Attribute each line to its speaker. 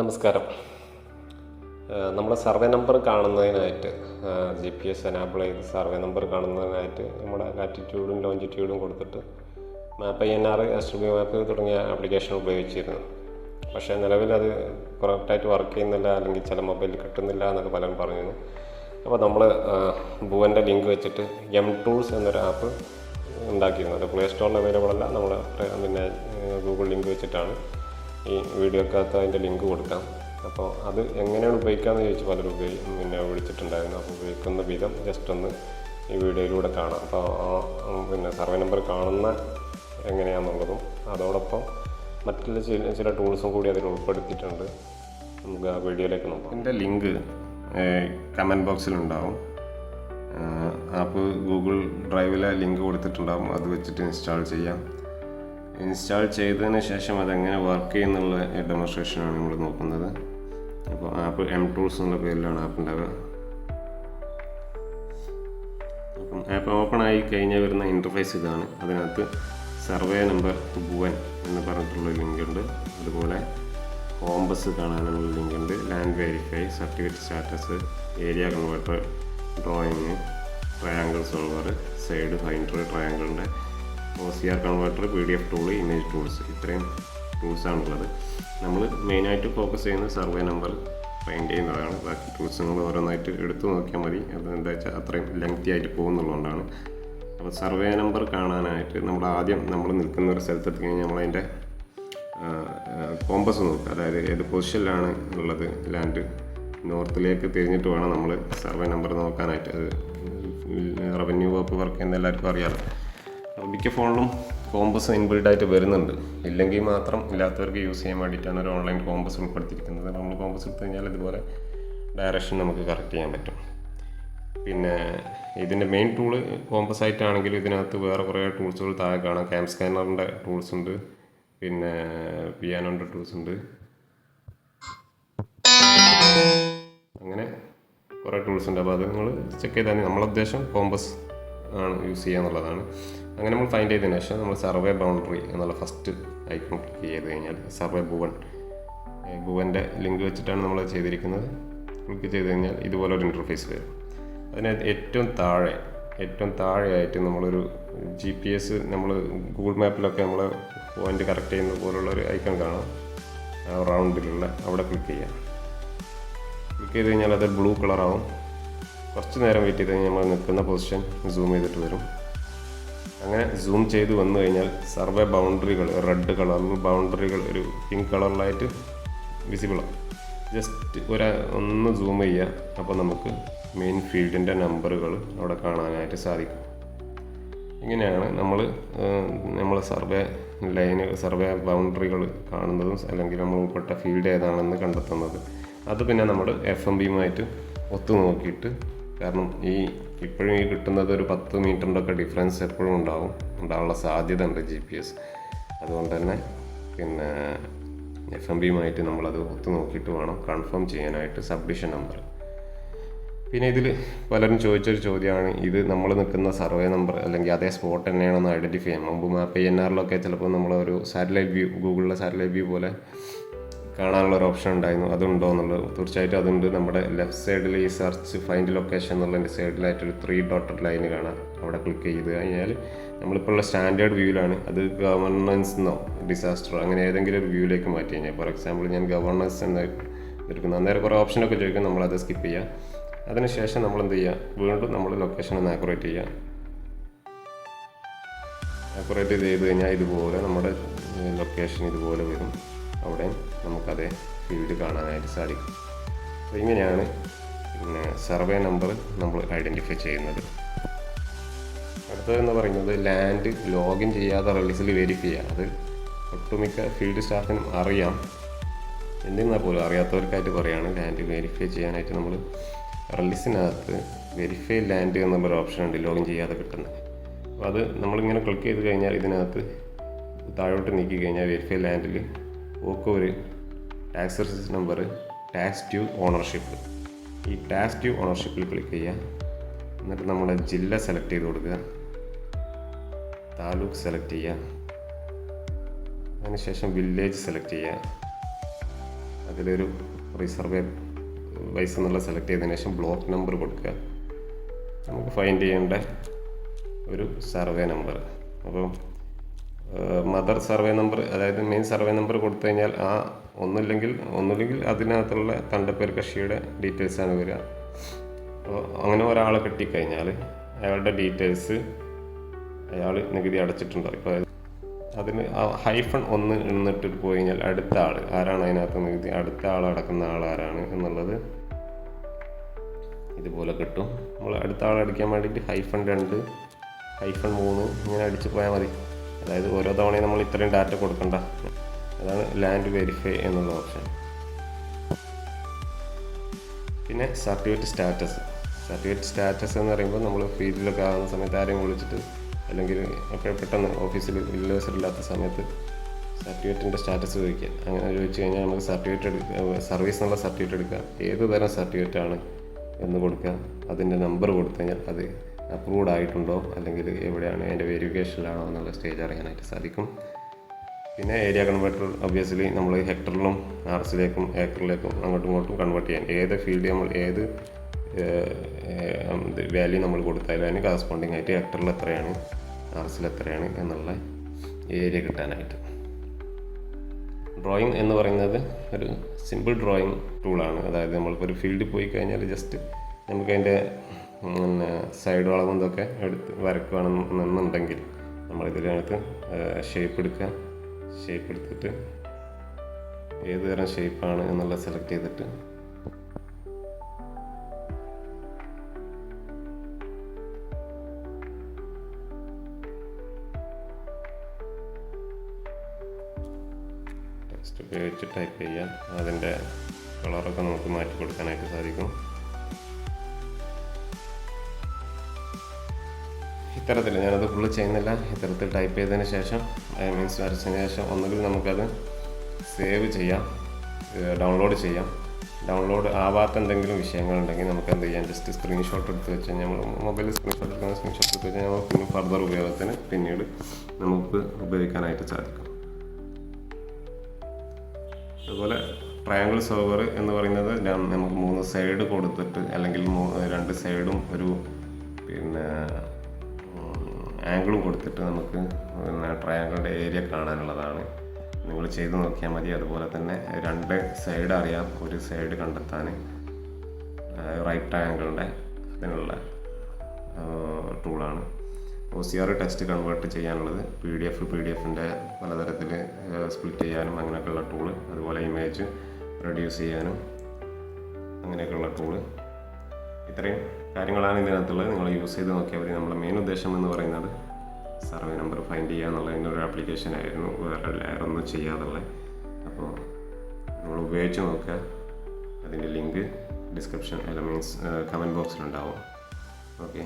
Speaker 1: നമസ്കാരം. നമ്മുടെ survey number കാണുന്നതിനായിട്ട് ജി പി എസ് എനാബിൾ ചെയ്ത് സർവേ നമ്പർ കാണുന്നതിനായിട്ട് നമ്മുടെ ലാറ്റിറ്റ്യൂഡും ലോഞ്ചിറ്റ്യൂഡും കൊടുത്തിട്ട് map N R S B map തുടങ്ങിയ ആപ്ലിക്കേഷൻ ഉപയോഗിച്ചിരുന്നു. പക്ഷേ നിലവിൽ അത് കറക്റ്റായിട്ട് വർക്ക് ചെയ്യുന്നില്ല അല്ലെങ്കിൽ ചില മൊബൈലിൽ കിട്ടുന്നില്ല എന്നൊക്കെ പലരും പറഞ്ഞിരുന്നു. അപ്പോൾ നമ്മൾ ഭുവന്റെ ലിങ്ക് വെച്ചിട്ട് എം ടൂൾസ് എന്നൊരു ആപ്പ് ഉണ്ടാക്കിയിരുന്നു. അത് പ്ലേ സ്റ്റോറിൽ അവൈലബിൾ അല്ല നമ്മൾ പിന്നെ ഗൂഗിൾ ലിങ്ക് വെച്ചിട്ടാണ്. ഈ വീഡിയോക്കകത്ത് അതിന്റെ ലിങ്ക് കൊടുക്കാം. അപ്പോൾ അത് എങ്ങനെയാണ് ഉപയോഗിക്കാമെന്ന് ചോദിച്ചു പലരും ഉപയോഗി പിന്നെ വിളിച്ചിട്ടുണ്ടായിരുന്നു. അപ്പോൾ ഉപയോഗിക്കുന്ന വിധം ജസ്റ്റ് ഒന്ന് ഈ വീഡിയോയിലൂടെ കാണാം. അപ്പോൾ പിന്നെ സർവേ നമ്പർ കാണുന്ന എങ്ങനെയാണെന്നുള്ളതും അതോടൊപ്പം മറ്റുള്ള ചില ചില ടൂൾസും കൂടി അതിൽ ഉൾപ്പെടുത്തിയിട്ടുണ്ട്. നമുക്ക് ആ വീഡിയോയിലേക്ക് നോക്കാം. എന്റെ ലിങ്ക് കമന്റ് ബോക്സിലുണ്ടാവും ആപ്പ് ഗൂഗിൾ ഡ്രൈവിലെ ലിങ്ക് കൊടുത്തിട്ടുണ്ടാവും. അത് വെച്ചിട്ട് ഇൻസ്റ്റാൾ ചെയ്യാം. ഇൻസ്റ്റാൾ ചെയ്തതിന് ശേഷം അതെങ്ങനെ വർക്ക് ചെയ്യുന്നുള്ള ഡെമോൺസ്ട്രേഷനാണ് നമ്മൾ നോക്കുന്നത്. അപ്പോൾ ആപ്പ് എം ടൂൾസ് എന്നുള്ള പേരിലാണ് ആപ്പ് ഉണ്ടാവുക. അപ്പം ആപ്പ് ഓപ്പൺ ആയി കഴിഞ്ഞാൽ വരുന്ന ഇന്റർഫേസ് ഇതാണ്. അതിനകത്ത് സർവേ നമ്പർ ഭുവൻ എന്ന് പറഞ്ഞിട്ടുള്ള ലിങ്ക് ഉണ്ട്. അതുപോലെ കോമ്പസ് കാണാനുള്ള ലിങ്ക് ഉണ്ട്. Land verify certificate status area converter drawing triangle solver side finder ട്രയാങ്കിളിന്റെ R converter P D F tool image tools ഇത്രയും ടൂൾസാണുള്ളത് നമ്മൾ മെയിനായിട്ട് ഫോക്കസ് ചെയ്യുന്നത് സർവേ നമ്പർ ഫൈൻഡ് ചെയ്യുന്നതാണ്. ബാക്കി ടൂൾസ് നിങ്ങൾ ഓരോന്നായിട്ട് എടുത്തു നോക്കിയാൽ മതി. അത് എന്താ വെച്ചാൽ അത്രയും ലെങ്തി ആയിട്ട് പോകുന്നുള്ളതുകൊണ്ടാണ്. അപ്പോൾ സർവേ നമ്പർ കാണാനായിട്ട് നമ്മൾ ആദ്യം നമ്മൾ നിൽക്കുന്ന ഒരു സ്ഥലത്ത് എത്തിക്കഴിഞ്ഞാൽ നമ്മളതിന്റെ കോമ്പസ് നോക്കുക. അതായത് ഏത് പൊസിഷനിലാണ് ഉള്ളത് ലാൻഡ് നോർത്തിലേക്ക് തിരിഞ്ഞിട്ട് വേണം നമ്മൾ സർവേ നമ്പർ നോക്കാനായിട്ട്. അത് റവന്യൂ വകുപ്പ് വർക്ക് ചെയ്യുന്ന എല്ലാവർക്കും അറിയാമല്ലോ മിക്ക ഫോണിലും കോമ്പസ് ഇൻബിൽഡ് ആയിട്ട് വരുന്നുണ്ട്. ഇല്ലെങ്കിൽ മാത്രം ഇല്ലാത്തവർക്ക് യൂസ് ചെയ്യാൻ വേണ്ടിയിട്ടാണ് ഒരു ഓൺലൈൻ കോമ്പസ് ഉൾപ്പെടുത്തിയിരിക്കുന്നത്. നമ്മൾ കോമ്പസ് എടുത്തു കഴിഞ്ഞാൽ ഇതുപോലെ ഡയറക്ഷൻ നമുക്ക് കറക്റ്റ് ചെയ്യാൻ പറ്റും. പിന്നെ ഇതിന്റെ മെയിൻ ടൂൾ കോമ്പസ് ആയിട്ടാണെങ്കിലും ഇതിനകത്ത് വേറെ കുറേ ടൂൾസുകൾ താഴെ കാണാം. ക്യാം സ്കാനറിന്റെ ടൂൾസ് ഉണ്ട്. പിന്നെ പിയാനോന്റെ ടൂൾസ് ഉണ്ട്. അങ്ങനെ കുറേ ടൂൾസ് ഉണ്ട്. അപ്പോൾ അത് നിങ്ങൾ ചെക്ക് ചെയ്താൽ നമ്മളുദ്ദേശം കോമ്പസ് ആണ് യൂസ് ചെയ്യുക എന്നുള്ളതാണ് അങ്ങനെ നമ്മൾ ഫൈൻഡ് ചെയ്തതിന് ശേഷം നമ്മൾ സർവേ ബൗണ്ടറി എന്നുള്ള ഫസ്റ്റ് ഐക്കൺ ക്ലിക്ക് ചെയ്ത് കഴിഞ്ഞാൽ സർവേ ഭുവൻ ഭുവന്റെ ലിങ്ക് വെച്ചിട്ടാണ് നമ്മൾ ചെയ്തിരിക്കുന്നത്. ക്ലിക്ക് ചെയ്ത് കഴിഞ്ഞാൽ ഇതുപോലെ ഒരു ഇന്റർഫേസ് വരും. അതിന് ഏറ്റവും താഴെ ഏറ്റവും താഴെയായിട്ട് നമ്മളൊരു ജി പി എസ് നമ്മൾ ഗൂഗിൾ മാപ്പിലൊക്കെ നമ്മൾ പോയിന്റ് കറക്റ്റ് ചെയ്യുന്ന പോലുള്ള ഒരു ഐക്കൺ കാണാം. റൗണ്ടിലുള്ള അവിടെ ക്ലിക്ക് ചെയ്യാം. ക്ലിക്ക് ചെയ്ത് കഴിഞ്ഞാൽ അത് ബ്ലൂ കളറാവും കുറച്ച് നേരം വെയിറ്റ് ചെയ്ത് കഴിഞ്ഞാൽ നമ്മൾ നിൽക്കുന്ന പൊസിഷൻ സൂം ചെയ്തിട്ട് വരും. അങ്ങനെ സൂം ചെയ്ത് വന്നു കഴിഞ്ഞാൽ സർവേ ബൗണ്ടറികൾ റെഡ് കളറിൽ ബൗണ്ടറികൾ ഒരു പിങ്ക് കളറിലായിട്ട് വിസിബിളാണ് ജസ്റ്റ് ഒരു ഒന്ന് സൂം ചെയ്യുക അപ്പോൾ നമുക്ക് മെയിൻ ഫീൽഡിന്റെ നമ്പറുകൾ അവിടെ കാണാനായിട്ട് സാധിക്കും. ഇങ്ങനെയാണ് നമ്മൾ നമ്മൾ സർവേ ലൈന് സർവേ ബൗണ്ടറികൾ കാണുന്നതും അല്ലെങ്കിൽ നമ്മൾ ഉൾപ്പെട്ട ഫീൽഡ് ഏതാണെന്ന് കണ്ടെത്തുന്നത്. അത് പിന്നെ നമ്മൾ എഫ് എം ബിയുമായിട്ട് ഒത്തു നോക്കിയിട്ട് കാരണം ഈ ഇപ്പോഴും ഈ കിട്ടുന്നത് ഒരു പത്ത് മീറ്ററിന്റെ ഒക്കെ ഡിഫറൻസ് എപ്പോഴും ഉണ്ടാവും. ഉണ്ടാവാനുള്ള സാധ്യത ഉണ്ട് ജി പി എസ് അതുകൊണ്ട് തന്നെ പിന്നെ എഫ് എം ബിയുമായിട്ട് നമ്മളത് ഒത്തു നോക്കിയിട്ട് വേണം കൺഫേം ചെയ്യാനായിട്ട് സബ്മിഷൻ നമ്പർ പിന്നെ ഇതിൽ പലരും ചോദിച്ചൊരു ചോദ്യമാണ് ഇത് നമ്മൾ നിൽക്കുന്ന സർവേ നമ്പർ അല്ലെങ്കിൽ അതേ സ്പോട്ട് തന്നെയാണെന്ന് ഐഡന്റിഫൈ ചെയ്യാം. മുമ്പ് മാപ്പ് എൻ ആറിലൊക്കെ ചിലപ്പോൾ നമ്മളൊരു സാറ്റലൈറ്റ് വ്യൂ ഗൂഗിളിലെ സാറ്റലൈറ്റ് വ്യൂ പോലെ കാണാനുള്ള ഒരു ഓപ്ഷൻ ഉണ്ടായിരുന്നു. അതുണ്ടോ എന്നുള്ളത് തീർച്ചയായിട്ടും അതുണ്ട്. നമ്മുടെ ലെഫ്റ്റ് സൈഡിൽ ഈ സെർച്ച് ഫൈൻഡ് ലൊക്കേഷൻ എന്നുള്ളതിന്റെ സൈഡിലായിട്ടൊരു ത്രീ ഡോട്ടഡ് ലൈൻ കാണാം. അവിടെ ക്ലിക്ക് ചെയ്ത് കഴിഞ്ഞാൽ നമ്മളിപ്പോൾ ഉള്ള സ്റ്റാൻഡേർഡ് വ്യൂവിലാണ് അത് ഗവർണൻസ് എന്നോ ഡിസാസ്റ്റർ അങ്ങനെ ഏതെങ്കിലും ഒരു വ്യൂവിലേക്ക് മാറ്റി കഴിഞ്ഞാൽ ഫോർ എക്സാമ്പിൾ ഞാൻ ഗവർണൻസ് എന്ന് എടുക്കുന്നു അന്നേരം കുറേ ഓപ്ഷനൊക്കെ ചോദിക്കും. നമ്മളത് സ്കിപ്പ് ചെയ്യുക അതിനുശേഷം നമ്മൾ എന്ത് ചെയ്യുക വീണ്ടും നമ്മൾ ലൊക്കേഷൻ ഒന്ന് ആക്കുറേറ്റ് ചെയ്യുക ആക്കുറേറ്റ് ചെയ്ത് കഴിഞ്ഞാൽ ഇതുപോലെ നമ്മുടെ ലൊക്കേഷൻ ഇതുപോലെ വരും. അവിടെ നമുക്കതേ ഫീൽഡ് കാണാനായിട്ട് സാധിക്കും. അപ്പോൾ ഇങ്ങനെയാണ് പിന്നെ സർവേ നമ്പർ നമ്മൾ ഐഡന്റിഫൈ ചെയ്യുന്നത്. അടുത്തതെന്ന് പറയുന്നത് ലാൻഡ് ലോഗിൻ ചെയ്യാതെ റിലീസിൽ വെരിഫൈ ചെയ്യുക അത് ഒട്ടുമിക്ക ഫീൽഡ് സ്റ്റാഫിനും അറിയാം. എന്നിരുന്നാൽ പോലും അറിയാത്തവർക്കായിട്ട് പറയുകയാണ് ലാൻഡ് വെരിഫൈ ചെയ്യാനായിട്ട് നമ്മൾ റിലീസിനകത്ത് വെരിഫൈ ലാൻഡ് എന്നുള്ളൊരു ഓപ്ഷൻ ഉണ്ട് ലോഗിൻ ചെയ്യാതെ കിട്ടുന്നത് അപ്പോൾ അത് നമ്മളിങ്ങനെ ക്ലിക്ക് ചെയ്ത് കഴിഞ്ഞാൽ ഇതിനകത്ത് താഴോട്ട് നീക്കി കഴിഞ്ഞാൽ വെരിഫൈ ലാൻഡിൽ ഓക്കോര് ടാക്സ് റെസിസ് നമ്പർ ടാക്സ് ട്യൂ ഓണർഷിപ്പ് ഈ ടാക്സ് ട്യൂ ഓണർഷിപ്പിൽ ക്ലിക്ക് ചെയ്യുക. എന്നിട്ട് നമ്മുടെ ജില്ല സെലക്ട് ചെയ്ത് കൊടുക്കുക. താലൂക്ക് സെലക്ട് ചെയ്യുക. അതിനുശേഷം വില്ലേജ് സെലക്ട് ചെയ്യുക. അതിലൊരു റിസർവേ വൈസ് എന്നുള്ള സെലക്ട് ചെയ്തതിന് ശേഷം ബ്ലോക്ക് നമ്പർ കൊടുക്കുക. നമുക്ക് ഫൈൻഡ് ചെയ്യേണ്ട ഒരു സർവേ നമ്പർ അപ്പോൾ മദർ സർവേ നമ്പർ അതായത് മെയിൻ സർവേ നമ്പർ കൊടുത്തു കഴിഞ്ഞാൽ ആ ഒന്നുമില്ലെങ്കിൽ ഒന്നുമില്ലെങ്കിൽ അതിനകത്തുള്ള തണ്ടപ്പേർ കക്ഷിയുടെ ആണ് വരിക. അപ്പോൾ അങ്ങനെ ഒരാളെ കിട്ടിക്കഴിഞ്ഞാൽ അയാളുടെ ഡീറ്റെയിൽസ് അയാൾ നികുതി അടച്ചിട്ടുണ്ടോ. ഇപ്പോൾ അതിന് ഹൈഫൺ ഒന്ന് എന്നിട്ട് പോയി കഴിഞ്ഞാൽ അടുത്ത ആൾ ആരാണ് അതിനകത്ത് നികുതി? അടുത്ത ആൾ അടക്കുന്ന ആൾ ആരാണ് എന്നുള്ളത് ഇതുപോലെ കിട്ടും. നമ്മൾ അടുത്ത ആൾ അടിക്കാൻ വേണ്ടിയിട്ട് ഹൈഫൺ രണ്ട് ഹൈഫൺ മൂന്ന് ഇങ്ങനെ അടിച്ച് പോയാൽ മതി. അതായത് ഓരോ തവണയും നമ്മൾ ഇത്രയും ഡാറ്റ കൊടുക്കണ്ട. അതാണ് ലാൻഡ് വെരിഫൈ എന്നുള്ള ഓപ്ഷൻ പിന്നെ സർട്ടിഫിക്കറ്റ് സ്റ്റാറ്റസ് സർട്ടിഫിക്കറ്റ് സ്റ്റാറ്റസ് എന്ന് പറയുമ്പോൾ നമ്മൾ ഫീൽഡിലൊക്കെ ആകുന്ന സമയത്ത് ആരെയും വിളിച്ചിട്ട് അല്ലെങ്കിൽ ഒക്കെ പെട്ടെന്ന് ഓഫീസിൽ വില്ലേഴ്സർ ഇല്ലാത്ത സമയത്ത് സർട്ടിഫിക്കറ്റിന്റെ സ്റ്റാറ്റസ് ചോദിക്കുക. അങ്ങനെ ചോദിച്ചു കഴിഞ്ഞാൽ നമുക്ക് സർട്ടിഫിക്കറ്റ് എടുക്കുക സർവീസ് എന്നുള്ള സർട്ടിഫിക്കറ്റ് എടുക്കുക. ഏത് തരം സർട്ടിഫിക്കറ്റ് ആണ് എന്ന് കൊടുക്കുക. അതിന്റെ നമ്പർ കൊടുത്തു കഴിഞ്ഞാൽ അത് അപ്രൂവ്ഡ് ആയിട്ടുണ്ടോ? അല്ലെങ്കിൽ എവിടെയാണ് അതിന്റെ വെരിഫിക്കേഷനിലാണോ എന്നുള്ള സ്റ്റേജ് അറിയാനായിട്ട് സാധിക്കും. പിന്നെ ഏരിയ കൺവേർട്ടർ ഒബ്വിയസ്ലി നമ്മൾ ഹെക്ടറിലും ആർസിലേക്കും ഏക്കറിലേക്കും അങ്ങോട്ടും ഇങ്ങോട്ടും കൺവേർട്ട് ചെയ്യാൻ ഏത് ഫീൽഡ് നമ്മൾ ഏത് വാല്യൂ നമ്മൾ കൊടുത്താലും അതിന് കറസ്പോണ്ടിങ് ആയിട്ട് ഹെക്ടറിൽ എത്രയാണ് ആർസിൽ എത്രയാണ് എന്നുള്ള ഏരിയ കിട്ടാനായിട്ട്. ഡ്രോയിങ് എന്ന് പറയുന്നത് ഒരു സിമ്പിൾ ഡ്രോയിങ് ടൂളാണ് അതായത് നമ്മളിപ്പോൾ ഒരു ഫീൽഡിൽ പോയി കഴിഞ്ഞാൽ ജസ്റ്റ് നമുക്ക് അതിന്റെ പിന്നെ സൈഡ് വളവും ഇതൊക്കെ എടുത്ത് വരക്കുകയാണെന്നുണ്ടെങ്കിൽ നമ്മൾ ഇതിനകത്ത് ഷേപ്പ് എടുക്കുക. ഷേപ്പ് എടുത്തിട്ട് ഏത് തരം ഷേപ്പാണ് എന്നുള്ളത് സെലക്ട് ചെയ്തിട്ട് ടെക്സ്റ്റ് ഉപയോഗിച്ച് ടൈപ്പ് ചെയ്യാം അതിന്റെ കളറൊക്കെ നമുക്ക് മാറ്റി കൊടുക്കാനായിട്ട് സാധിക്കും. ഇത്തരത്തിൽ ഞാനത് ഫുള്ള് ചെയ്യുന്നില്ല. ഇത്തരത്തിൽ ടൈപ്പ് ചെയ്തതിന് ശേഷം മീൻസ് വരച്ചതിന് ശേഷം ഒന്നുകിൽ നമുക്കത് സേവ് ചെയ്യാം ഡൗൺലോഡ് ചെയ്യാം. ഡൗൺലോഡ് ആവാത്ത എന്തെങ്കിലും വിഷയങ്ങളുണ്ടെങ്കിൽ നമുക്ക് എന്ത് ചെയ്യാം? ജസ്റ്റ് സ്ക്രീൻഷോട്ട് എടുത്ത് വെച്ച് കഴിഞ്ഞാൽ നമ്മൾ മൊബൈൽ സ്ക്രീൻഷോട്ട് എടുക്കുന്ന സ്ക്രീൻഷോട്ട് എടുത്ത് വെച്ച് കഴിഞ്ഞാൽ പിന്നെ ഫർദർ ഉപയോഗത്തിന് പിന്നീട് നമുക്ക് ഉപയോഗിക്കാനായിട്ട് സാധിക്കും. അതുപോലെ ട്രയാങ്കിൾ സെർവർ എന്ന് പറയുന്നത് നമുക്ക് മൂന്ന് സൈഡ് കൊടുത്തിട്ട് അല്ലെങ്കിൽ രണ്ട് സൈഡും ഒരു പിന്നെ ആംഗിളും കൊടുത്തിട്ട് നമുക്ക് പിന്നെ ട്രയാങ്കിളിന്റെ ഏരിയ കാണാനുള്ളതാണ്. നിങ്ങൾ ചെയ്ത് നോക്കിയാൽ മതി. അതുപോലെ തന്നെ രണ്ട് സൈഡ് അറിയാം. ഒരു സൈഡ് കണ്ടെത്താൻ റൈറ്റ് ആംഗിളിന്റെ അതിനുള്ള ടൂളാണ് O C R text convert ചെയ്യാനുള്ളത്. P D F P D എഫിന്റെ പലതരത്തിൽ സ്പ്ലിറ്റ് ചെയ്യാനും അങ്ങനെയൊക്കെയുള്ള ടൂൾ അതുപോലെ ഇമേജ് റെഡ്യൂസ് ചെയ്യാനും അങ്ങനെയൊക്കെയുള്ള ടൂൾ ഇത്രയും കാര്യങ്ങളാണ് ഇതിനകത്തുള്ളത്. നിങ്ങൾ യൂസ് ചെയ്ത് നോക്കിയാൽ മതി. നമ്മുടെ മെയിൻ ഉദ്ദേശം എന്ന് പറയുന്നത് സർവേ നമ്പർ ഫൈൻഡ് ചെയ്യുക എന്നുള്ളതിന്റെ ഒരു ആപ്ലിക്കേഷൻ ആയിരുന്നു. വേറെ ഒന്നും ചെയ്യാതുള്ളത് അപ്പോൾ നമ്മൾ ഉപയോഗിച്ച് നോക്കുക. അതിന്റെ ലിങ്ക് ഡിസ്ക്രിപ്ഷൻ അല്ല മീൻസ് കമന്റ് ബോക്സിലുണ്ടാവും ഓക്കെ